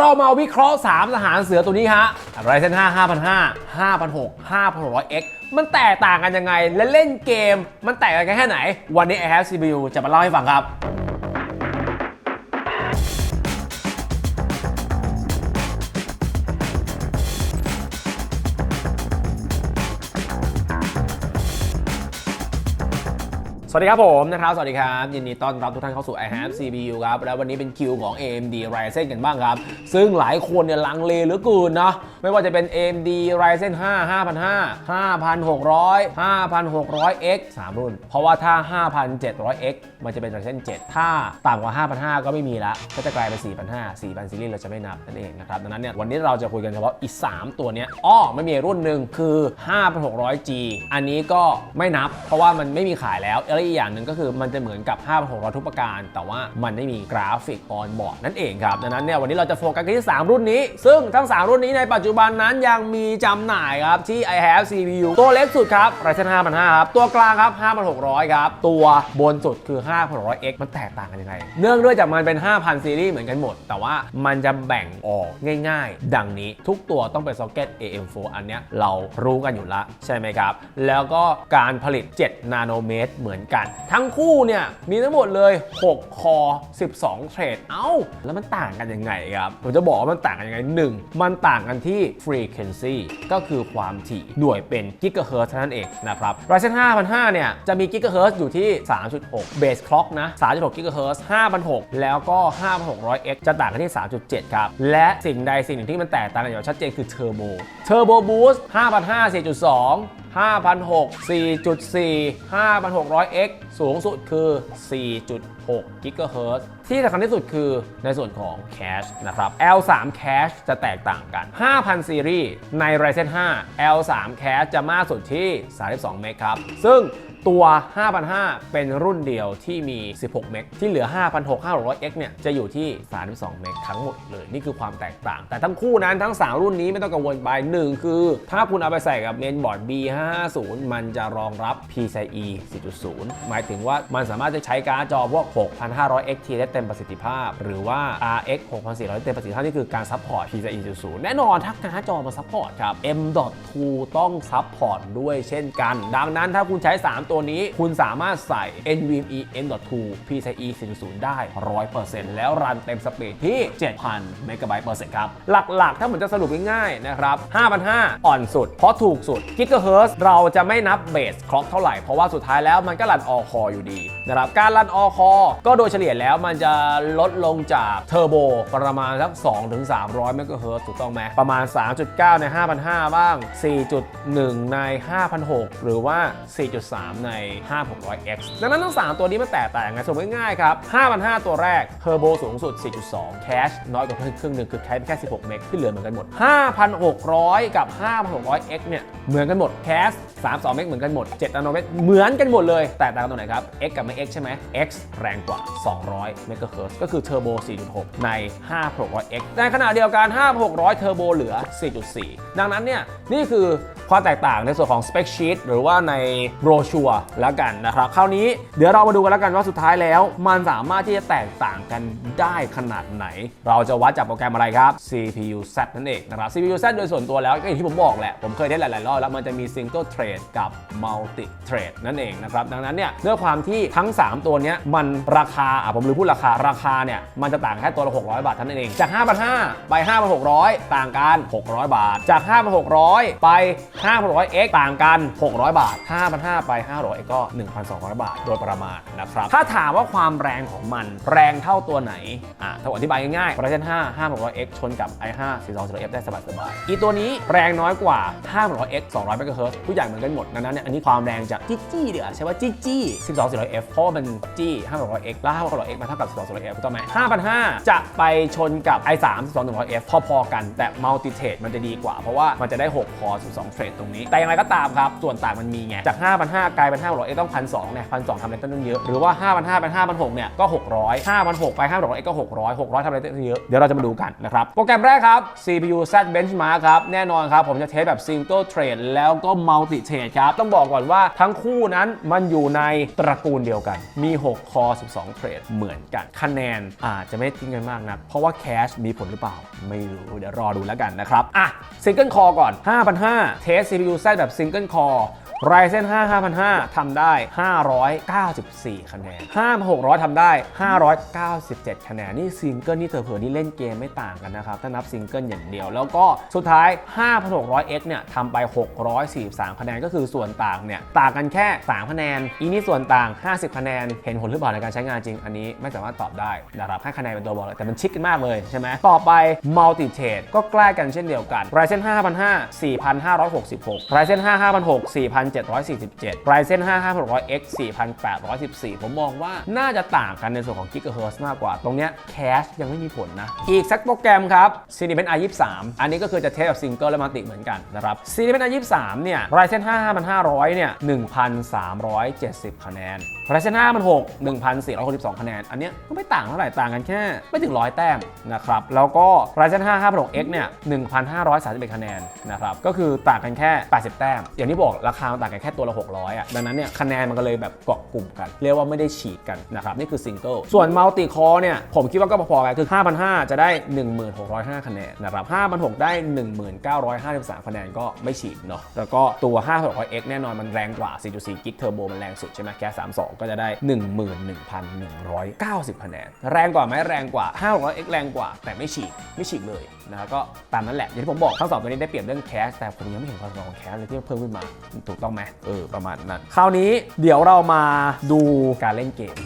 เรามาวิเคราะห์ 3 ทหารเสือตัวนี้ฮะไรเซน5 5,500 5,600 5,600X มันแตกต่างกันยังไง และเล่นเกม มันแตกต่างกันแค่ไหน วันนี้ I have CPU จะมาเล่าให้ฟังครับ สวัสดีครับผมนะครับ สวัสดีครับ ยินดีต้อนรับทุกท่านเข้าสู่ i have CPU ครับ แล้ววันนี้เป็นคิวของ AMD Ryzen กันบ้างครับ ซึ่งหลายคนเนี่ยลังเลเหลือเกินนะไม่ว่าจะเป็น AMD Ryzen 5 5,500 5,600 5,600X 3 รุ่น เพราะว่าถ้า 5,700X มันจะเป็น Ryzen 7 ถ้าต่ำกว่า 5,500 ก็ไม่มีละ ก็จะกลายเป็น 4,500 4,000 ซีรีส์เราจะไม่นับนั่นเองนะครับ ดังนั้นเนี่ยวันนี้เราจะคุยกันเฉพาะอีก 3 ตัวเนี้ยอ้อไม่มีรุ่นหนึ่งคือ 5,600G อันนี้ก็ไม่นับ เพราะว่ามันไม่มีขายแล้วแล้วอีกอย่างหนึ่งก็คือมันจะเหมือนกับ5,600ทุกประการ แต่ว่ามันไม่มีกราฟิกออนบอร์ดนั่นเองครับดังนั้นเนี่ยวันนี้เราจะโฟกัสกันที่ 3 รุ่นนี้ ซึ่งทั้ง 3 รุ่นนี้ในปัจจุบันนั้นยังมีจำหน่ายครับที่ i have CPU ตัวเล็กสุดครับ Ryzen 5,500ครับตัวกลางครับ 5,600 ครับ ตัวบนสุดคือ 5,600X มันแตกต่างกันยังไง เนื่องด้วยจากมันเป็น 5,000 ซีรีส์เหมือนกันหมด แต่ว่ามันจะแบ่งออกง่าย ๆ ดังนี้ทุกตัวต้องเป็นซ็อกเก็ต AM4 อันเนี้ยเรารู้กันอยู่แล้วใช่ไหมครับ แล้วก็การผลิต 7 นาโนเมตรเหมือนกัน ทั้งคู่เนี่ยมีทั้งหมดเลย 6 คอ 12 เทรด เอ้า แล้วมันต่างกันยังไงครับ ผมจะบอกว่ามันต่างกันยังไง 1 มันต่างกันที่ frequency ก็คือความถี่หน่วยเป็นกิกะเฮิรตเท่านั้นเองนะครับ Ryzen 5,500เนี่ย จะมีกิกะเฮิรตอยู่ที่ 3.6 base clock นะ 3.6 กิกะเฮิรต5,600แล้วก็ 5,600X จะต่างกันที่ 3.7 ครับ และสิ่งใดสิ่งหนึ่งที่มันแตกต่างกันอย่างชัดเจนคือ Turbo Turbo Boost 5,500 4.2 5,600 4.4 5,600X สูงสุดคือ 4.5 4.6 GHz ที่สำคัญที่สุดคือในส่วนของ Cache นะครับ L3 Cache จะแตกต่างกัน 5,000 ซีรีส์ใน Ryzen 5 L3 Cache จะมากสุดที่ 32 เมกครับ ซึ่งตัว 5,500 เป็นรุ่นเดียวที่มี 16 เมก ที่เหลือ 5,650x เนี่ย จะอยู่ที่ 32 เมกทั้งหมดเลย นี่คือความแตกต่าง แต่ทั้งคู่นั้นทั้ง 3 รุ่นนี้ไม่ต้องกังวลไป 1 คือ ถ้าคุณเอาไปใส่กับเมนบอร์ด B550 มันจะรองรับ PCIe 4.0 หมายถึงว่ามันสามารถจะใช้การ์ดจอพวก6,500 XT ได้เต็มประสิทธิภาพ หรือว่า RX 6,400 เต็มประสิทธิภาพ นี่คือการซัพพอร์ต PCIe 4.0 แน่นอนถ้าการ์ดจอมาซัพพอร์ตครับ M.2 ต้องซัพพอร์ตด้วยเช่นกัน ดังนั้นถ้าคุณใช้ 3 ตัวนี้ คุณสามารถใส่ NVMe M.2 PCIe 4.0 ได้ 100%แล้วรันเต็มสปีดที่ 7,000เมกะไบต์เปอร์เซ็นต์ครับ หลักๆ ถ้าผมจะสรุปง่ายๆนะครับ5,500 อ่อนสุด เพราะถูกสุดกิกะเฮิร์เราจะไม่นับเบสคล็อกเท่าไหร่ เพราะว่าสุดท้ายแล้วมันก็รันออคออยู่ดีนะครับการรันออคอก็โดยเฉลี่ยแล้วมันจะลดลงจากเทอร์โบประมาณสัก2-300เมกะเฮิร์ถูกต้องไหมประมาณ 3.9 ใน 5,500 บ้าง 4.1 ใน 5,600 หรือว่า 4.3 ใน 5,600X ดังนั้นทั้ง 3 ตัวนี้มันแตกต่างกันสมมติง่ายๆครับ 5,500 ตัวแรกเทอร์โบสูงสุด 4.2 แคชน้อยกว่าเครึ่งหนึ่งคือแคชแค่ 16 เมกที่เหลือเหมือนกันหมด 5,600 กับ 5,600X เนี่ย เหมือนกันหมดแคส32 เมกเหมือนกันหมด7นาโนเมตรเหมือนกันหมดเลย แตกต่างกันตรงไหนครับ X กับไม่ X ใช่ไหม X แรงกว่า 200เมกะเฮิรตก็คือเทอร์โบ 4.6 ใน 5,600X ในขณะเดียวกัน 5,600 เทอร์โบเหลือ 4.4 ดังนั้นเนี่ยนี่คือ ความแตกต่างในส่วนของ Spec Sheet หรือว่าในโบรชัวร์แล้วกันนะครับคราวนี้เดี๋ยวเรามาดูกันแล้วกันว่าสุดท้ายแล้ว มันสามารถที่จะแตกต่างกันได้ขนาดไหน เราจะวัดจากโปรแกรมอะไรครับ CPU Z นั่นเองนะครับ CPU Z โดยส่วนตัวแล้วก็อย่างที่ผมบอกแหละ ผมเคยได้หลาย ๆ รอบแล้วมันจะมี Single Thread กับ Multi Thread นั่นเองนะครับ ดังนั้นเนี่ยด้วยความที่ทั้ง 3 ตัวเนี้ยมันราคาอะผมลืมพูดราคาราคาเนี่ยมันจะต่างแค่ตัวละ 600 บาทเท่านั้นเองจาก5,500ไป5,600 ต่างกัน 600 บาท จาก5,600ไป 5,600X ต่างกัน 600 บาท 5,500 ไป 500X ก็ 1,200 บาท โดยประมาณนะครับ ถ้าถามว่าความแรงของมันแรงเท่าตัวไหน อะถ้าอธิบายง่ายๆ Ryzen 5 5600X ชนกับ i5 4200F ได้สบายๆอีตัวนี้แรงน้อยกว่า 5600X 200 MHz ทุกอย่างเหมือนกันหมด ดังนั้นเนี่ย อันนี้ความแรงจากจี้จี้เดี๋ยวใช้ว่าจี้จี้ 4200F เพราะมันจี้ 500x แล้ว 5600X มาเท่ากับ 4200F ถูกต้องไหม5,500 จะไปชนกับ i3 4200F พอๆกัน แต่ multi thread มันจะดีกว่าเพราะว่ามันจะได้ 6 คอร์12เทรดรดตรงนี้ แต่อย่างไรก็ตามครับ ส่วนต่างมันมีไง จาก 5,500 กลายเป็น500เอ็กต้อง1,200เนี่ย1,200ทำอะไรต้นเยอะ หรือว่า 5,500เป็น5,600เนี่ยก็ 600 5,600ไป5,600เอ็กก็ 600 600ทำอะไรต้นเยอะ เดี๋ยวเราจะมาดูกันนะครับ โปรแกรมแรกครับ CPU Z Benchmark ครับ แน่นอนครับ ผมจะเทสแบบ Single Trade แล้วก็ Multi Trade ครับ ต้องบอกก่อนว่าทั้งคู่นั้นมันอยู่ในตระกูลเดียวกัน มี 6 คอ 12 เทรดเหมือนกัน คะแนนอาจจะไม่ทิ้งกันมากนะ เพราะว่าแคชมีผลหรือเปล่า ไม่รู้ เดี๋ยวรอดูแล้วกันนะครับ อะ Single Core ก่อน 5,500เทส CPU Z แบบ Single Core Ryzen 5 5005ทำได้ 594 คะแนน 5600ทำได้ 597 คะแนน นี่ซิงเกิลนี่เถอๆนี่เล่นเกมไม่ต่างกันนะครับ ถ้านับซิงเกิลอย่างเดียว แล้วก็สุดท้าย 5600X เนี่ยทำไป 643 คะแนน ก็คือส่วนต่างเนี่ย ต่างกันแค่ 3 คะแนน อีนี่ส่วนต่าง 50 คะแนน เห็นผลหรือเปล่าในการใช้งานจริง อันนี้ไม่สามารถตอบได้นะครับให้คะแนนเป็นตัวบอกเลย แต่มันชิคกันมากเลยใช่ไหมต่อไป Multi Trade ก็ใกล้กันเช่นเดียวกัน Ryzen 5 5005 4566 Ryzen 5 5006 4747 Ryzen 5 5600X 4814 ผมมองว่าน่าจะต่างกันในส่วนของ GHz มากกว่า ตรงเนี้ยแคชยังไม่มีผลนะ อีกสักโปรแกรมครับ Cinebench i23 อันนี้ก็คือจะเทสแบบซิงเกิลและมัลติเหมือนกันนะครับ Cinebench i23 เนี่ย Ryzen 5 5500 เนี่ย 1,370 คะแนน Ryzen 5 56 1,462 คะแนน อันเนี้ยก็ไม่ต่างเท่าไหร่ต่างกันแค่ ไม่ถึง 100 แต้มนะครับ แล้วก็ Ryzen 5 56X เนี่ย 1,531 คะแนนนะครับ ก็คือต่างกันแค่ 80 แต้ม อย่างที่บอกราคามันต่างกันแค่ตัวละ 600 อะ ดังนั้นเนี่ยคะแนนมันก็เลยแบบเกาะกลุ่มกัน เรียกว่าไม่ได้ฉีกกันนะครับ นี่คือซิงเกิล ส่วนมัลติคอร์เนี่ยผมคิดว่าก็พอๆกันคือ 5,500 จะได้ 1605 คะแนนนะครับ5,600 ได้ 1953 คะแนนก็ไม่ฉีกเนาะแล้วก็ตัว 5600X แน่นอนมันแรงกว่า 4.4 กิกเทอร์โบมันแรงสุดใช่ไหมแค่32 ก็จะได้ 11,190 คะแนน แรงกว่าไหมแรงกว่า 5600X แรงกว่าแต่ไม่ฉีกไม่ฉีกเลย นะครับก็ตามนั้นแหละ อย่างที่ผมบอกทั้งสองตัวนี้ได้เปรียบเรื่องแคสแต่ผมยังไม่เห็นความสำคัญของแคสเลยที่เพิ่มขึ้นมาถูกต้องไหมเออประมาณนั้นคราวนี้เดี๋ยวเรามาดูการเล่นเกมเอาละฮะ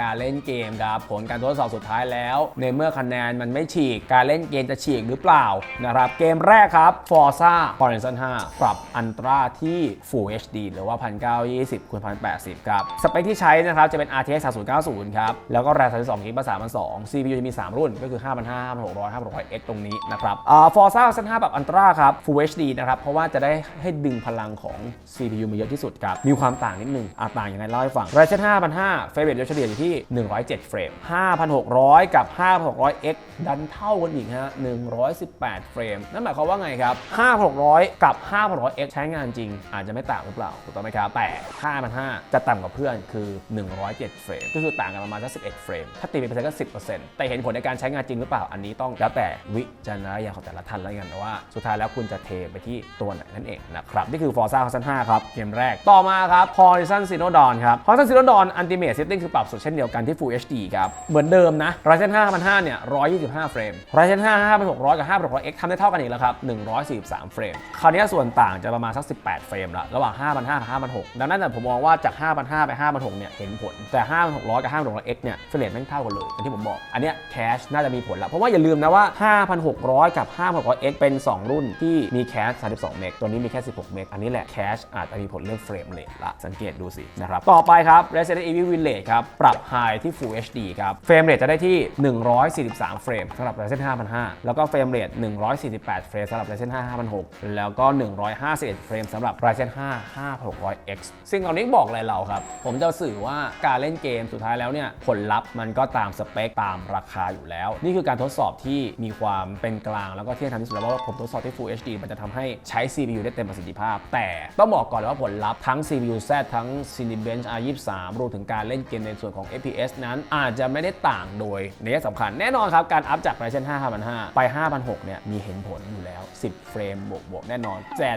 การเล่นเกมครับผลการทดสอบสุดท้ายแล้ว ในเมื่อคะแนนมันไม่ฉีกการเล่นเกมจะฉีกหรือเปล่านะครับเกมแรกครับ Forza Horizon 5 ปรับอันตราที่ Full HD หรือว่า 1920คูณ1080 ครับ สเปคที่ใช้นะครับ จะเป็น RTX 3090 ครับ แล้วก็ RAM 32 GB 3,200 CPU จะมี 3 รุ่นก็คือ 5,500 5,600 5,600X ตรงนี้นะครับอ่า Forza Horizon 5 ปรับอันตราครับ Full HD นะครับ เพราะว่าจะได้ให้ดึงพลังของ CPU มาเยอะที่สุดครับ มีความต่างนิดนึงอ่าต่างยังไงเล่าให้ฟัง Ryzen 5,500เฟรมเรทโดยเฉลี่ยอยู่ที่ 107 เฟรม 5,600 กับ 5,600X ดันเท่ากันอีกฮะ 118 เฟรม นั่นหมายความว่าไงครับ 5,600 กับ 5,600X ใช้งานจริง อาจจะไม่ต่างหรือเปล่า ถูกต้องไหมครับ แต่ 5,500 จะต่ำกว่าเพื่อนคือ 107 เฟรม ก็คือต่างกันประมาณสัก11 เฟรม ถ้าตีเป็นเปอร์เซ็นต์ก็ 10%แต่เห็นผลในการใช้งานจริงหรือเปล่า อันนี้ต้องแล้วแต่วิจารณญาณของแต่ละท่านแล้วกันนะว่า สุดท้ายแล้วคุณจะเทไปที่ตัวไหนนั่นเองนะครับ นี่คือ Forza Horizon 5 ครับ เกมแรก ต่อมาครับ Horizon Zero Dawn ครับ Horizon Zero Dawn Ultimate Setting คือปรับสุดเช่นเดียวกันที่ Full HD ครับ เหมือนเดิมนะ Ryzen 5 5005เนี่ย125เฟรม Ryzen 5 5600กับ 5600X ทำได้เท่ากันอีกแล้วครับ143เฟรม คราวนี้ส่วนต่างจะประมาณสัก18เฟรมละระหว่าง5,500กับ5,600ดังนั้นนะผมมองว่าจาก5,500ไป5,600เนี่ยเห็นผลแต่5,600กับ 5,600X เนี่ยเฟรมแม่งเท่ากันเลยอย่างที่ผมบอกอันเนี้ยแคชน่าจะมีผลละเพราะว่าอย่าลืมนะว่า 5,600 กับ 5,600X เป็น 2 รุ่นที่มีแคช32 เมก ตัวนี้มีแค่ 16 เมก อันนี้แหละแคชอาจจะมีผลเรื่องเฟรมเรทละ สังเกตดูสินะครับ ต่อไปครับ Resident Evil Village ครับ ปรับ High ที่ Full HD ครับ เฟรมเรทจะได้ที่ 143 เฟรมสำหรับ Ryzen 5,500แล้วก็เฟรมเรท148 เฟรมสำหรับ Ryzen 5 5,600แล้วก็ 151 เฟรมสำหรับ Ryzen 5 5600X ซึ่งตอนนี้บอกอะไรเราครับ ผมจะสื่อว่าการเล่นเกมสุดท้ายแล้วเนี่ยผลลัพธ์มันก็ตามสเปคตามราคาอยู่แล้ว นี่คือการทดสอบที่มีความเป็นกลางแล้วก็เที่ยงธรรมที่สุดแล้วว่าผมทดสอบที่ Full HD มันจะทำให้ใช้ CPU ได้เต็มประสิทธิภาพ แต่ต้องบอกก่อนเลยว่าผลลัพธ์ทั้ง CPU Z ทั้ง Cinebench R23 รวมถึงการเล่นเกมในส่วนของ FPS นั้นอาจจะไม่ได้ต่างโดยในยสำคัญแน่นอนครับ การอัพจาก Ryzen 5 5005 ไป 5006 เนี่ย มีเห็นผลอยู่แล้ว 10 เฟรมบวกบวกแน่นอนแต่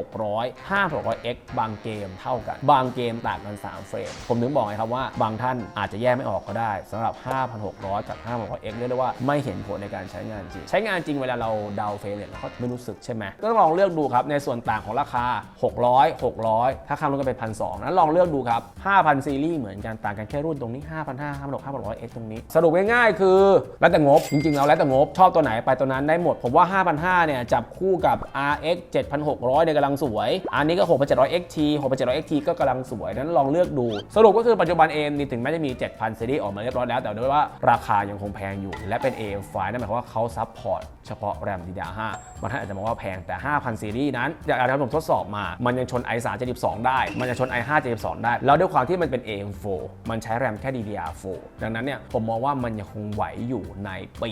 5,600 5,600X บางเกมเท่ากัน บางเกมต่างกัน 3 เฟรม ผมถึงบอกไงครับว่าบางท่านอาจจะแยกไม่ออกก็ได้สำหรับ 5,600 กับ 5,600X เรียกได้ว่าไม่เห็นผลในการใช้งานจริง ใช้งานจริงเวลาเราเดาเฟรมเนี่ยเราก็ไม่รู้สึกใช่ไหมก็ลองเลือกดูครับในส่วนต่างของราคา 600 600 ถ้าข้ามรุ่นเป็น1,200นั้นลองเลือกดูครับ5,000ซีรีส์เหมือนกันต่างกันแค่รุ่นตรงนี้5,500 5 6 5,600X ตรงนี้ สรุปง่ายๆคือ แล้วแต่งบ จริงๆ แล้วแล้วแต่งบ ชอบตัวไหนไปตัวนั้นได้หมด ผมว่า 5,500 เนี่ย จับคู่กับ RX 7,600เนี่ยกำลังสวย อันนี้ก็ 6,700 XT 6,700 XT ก็กำลังสวย นั้นลองเลือกดู สรุปก็คือปัจจุบัน AMD ถึงแม้จะมี 7,000 ซีรีส์ออกมาเรียบร้อยแล้ว แต่ด้วยว่าราคายังคงแพงอยู่ และเป็น AM5 นั่นหมายความว่าเขาซัพพอร์ตเฉพาะแรม DDR5 บางท่านอาจจะมองว่าแพงแต่ 5,000 ซีรีส์นั้นจากการที่ผมทดสอบมา มันยังชน i3 72ได้ มันยังชน i5 72ได้ แล้วด้วยความที่มันเป็น AM4 มันใช้แรมแค่ DDR4 ดังนั้นเนี่ยผมมองว่ามันยังคงไหวอยู่ในปี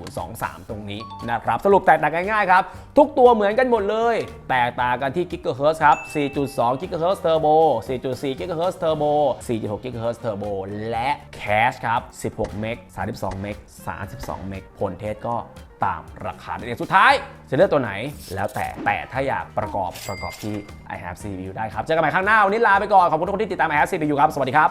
2023 ตรงนี้นะครับ สรุปแตกต่างง่ายๆครับ ทุกตัวเหมือนกันหมดเลย แตกต่างกันที่ GHz ครับ 4.2 GHz Turbo 4.4 GHz Turbo 4.6 GHz Turbo และ Cache ครับ 16 เมก32 เมก32 เมกผลเทสก็ ตามราคาในเองสุดท้ายจะเลือกตัวไหนแล้วแต่แต่ถ้าอยากประกอบประกอบที่ i have CPU ได้ครับ เจอกันใหม่ครั้งหน้า วันนี้ลาไปก่อน ขอบคุณทุกคนที่ติดตาม i have CPU ครับ สวัสดีครับ